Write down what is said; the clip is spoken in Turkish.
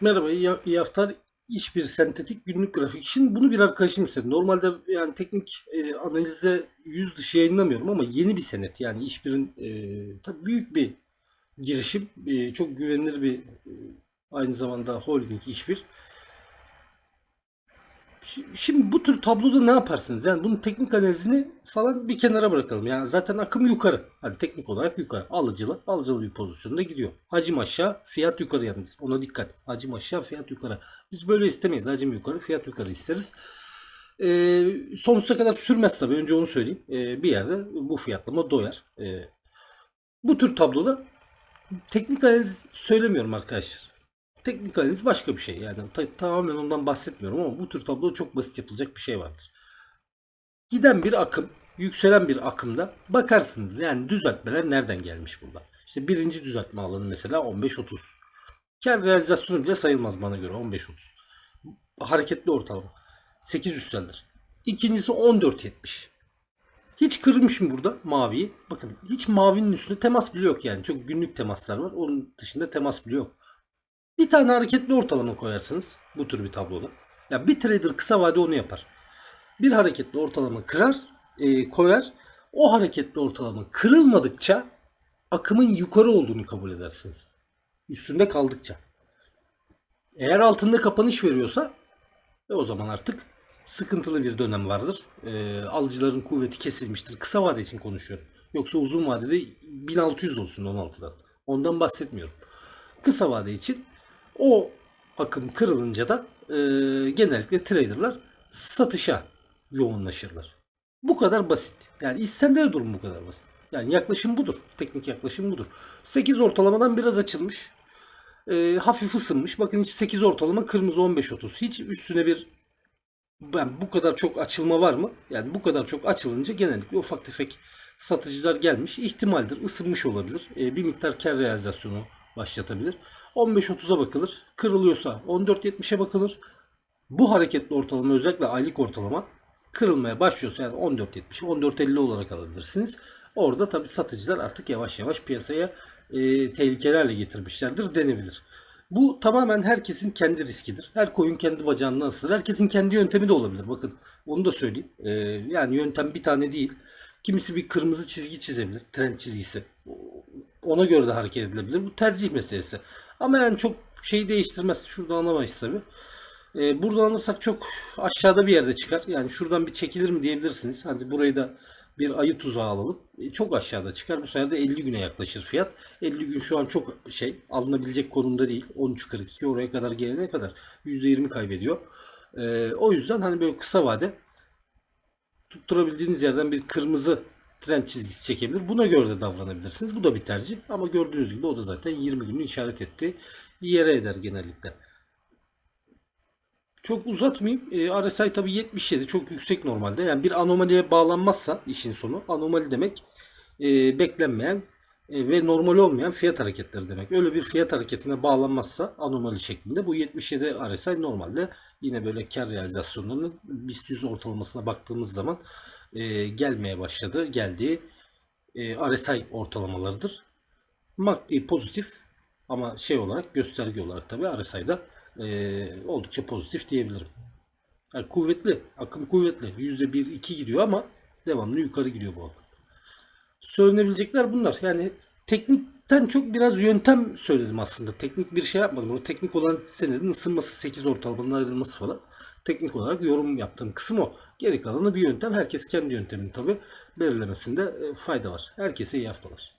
Merhaba, iyi, iyi haftalar. İş bir sentetik günlük grafik. Şimdi bunu bir arkadaşım istedi. Normalde yani teknik e, analizde yüz dışı yayınlamıyorum ama yeni bir senet. Yani işbirin e, tabii büyük bir girişim. E, çok güvenilir bir e, aynı zamanda holding işbir. Şi- Şimdi bu tür tabloda ne yaparsınız? Yani bunun teknik analizini falan bir kenara bırakalım. Yani zaten akım yukarı. Hani teknik olarak yukarı. Alıcılı, alıcılı bir pozisyonda gidiyor. Hacim aşağı, fiyat yukarı yalnız. Ona dikkat. Hacim aşağı, fiyat yukarı. Biz böyle istemeyiz. Hacim yukarı, fiyat yukarı isteriz. Ee, sonsuza kadar sürmez tabii. Önce onu söyleyeyim. Ee, bir yerde bu fiyatlama doyar. Ee, bu tür tabloda teknik analiz söylemiyorum arkadaşlar. Teknik analiz başka bir şey. Yani ta- tamamen ondan bahsetmiyorum ama bu tür tablo çok basit yapılacak bir şey vardır. Giden bir akım, yükselen bir akımda bakarsınız. Yani düzeltmeler nereden gelmiş burada? İşte birinci düzeltme alanı mesela 15-30. Kar realizasyonu bile sayılmaz bana göre 15-30. Hareketli ortalama. 8 üstseldir. İkincisi 14-70. Hiç kırmışım burada maviyi. Bakın hiç mavinin üstünde temas bile yok yani. Çok günlük temaslar var. Onun dışında temas bile yok. Bir tane hareketli ortalama koyarsınız bu tür bir tabloda. Ya bir trader kısa vade onu yapar. Bir hareketli ortalama kırar, e, koyar. O hareketli ortalama kırılmadıkça akımın yukarı olduğunu kabul edersiniz. Üstünde kaldıkça. Eğer altında kapanış veriyorsa e, o zaman artık sıkıntılı bir dönem vardır. E, alıcıların kuvveti kesilmiştir. Kısa vade için konuşuyorum. Yoksa uzun vadede 1600 olsun 16'dan. Ondan bahsetmiyorum. Kısa vade için o akım kırılınca da e, genellikle traderlar satışa yoğunlaşırlar. Bu kadar basit. Yani istende de durum bu kadar basit. Yani yaklaşım budur. Teknik yaklaşım budur. 8 ortalamadan biraz açılmış. E, hafif ısınmış. Bakın hiç 8 ortalama kırmızı 15-30. Hiç üstüne bir ben bu kadar çok açılma var mı? Yani bu kadar çok açılınca genellikle ufak tefek satıcılar gelmiş. İhtimaldir. ısınmış olabilir. E, bir miktar kar realizasyonu başlatabilir. 15-30'a bakılır. Kırılıyorsa 14-70'e bakılır. Bu hareketli ortalama özellikle aylık ortalama kırılmaya başlıyorsa yani 14.70 14.50 olarak alabilirsiniz. Orada tabi satıcılar artık yavaş yavaş piyasaya e, tehlikeli hale getirmişlerdir denebilir. Bu tamamen herkesin kendi riskidir. Her koyun kendi bacağından ısırır. Herkesin kendi yöntemi de olabilir. Bakın onu da söyleyeyim. E, yani yöntem bir tane değil. Kimisi bir kırmızı çizgi çizebilir. Trend çizgisi. Ona göre de hareket edilebilir. Bu tercih meselesi. Ama yani çok şey değiştirmez. Şurada alamayız tabi. Ee, buradan alırsak çok aşağıda bir yerde çıkar. Yani şuradan bir çekilir mi diyebilirsiniz. Hadi burayı da bir ayı tuzağı alalım. E, çok aşağıda çıkar. Bu sefer de 50 güne yaklaşır fiyat. 50 gün şu an çok şey alınabilecek konumda değil. 13.42 oraya kadar gelene kadar %20 kaybediyor. Ee, o yüzden hani böyle kısa vade tutturabildiğiniz yerden bir kırmızı trend çizgisi çekebilir. Buna göre de davranabilirsiniz. Bu da bir tercih. Ama gördüğünüz gibi o da zaten 20 günü işaret ettiği yere eder genellikle. Çok uzatmayayım. E, RSI tabii 77 çok yüksek normalde. Yani bir anomaliye bağlanmazsa işin sonu anomali demek e, beklenmeyen e, ve normal olmayan fiyat hareketleri demek. Öyle bir fiyat hareketine bağlanmazsa anomali şeklinde bu 77 RSI normalde yine böyle kar realizasyonlarının BIST 100 ortalamasına baktığımız zaman e, gelmeye başladı. Geldiği e, RSI ortalamalarıdır. MACD pozitif ama şey olarak gösterge olarak tabii RSI'da e, oldukça pozitif diyebilirim. Yani kuvvetli, akım kuvvetli. %1-2 gidiyor ama devamlı yukarı gidiyor bu akım. Söylenebilecekler bunlar. Yani teknikten çok biraz yöntem söyledim aslında. Teknik bir şey yapmadım. O teknik olan senedin ısınması, 8 ortalamanın ayrılması falan. Teknik olarak yorum yaptığım kısım o. Geri kalanı bir yöntem. Herkes kendi yöntemini tabii belirlemesinde e, fayda var. Herkese iyi haftalar.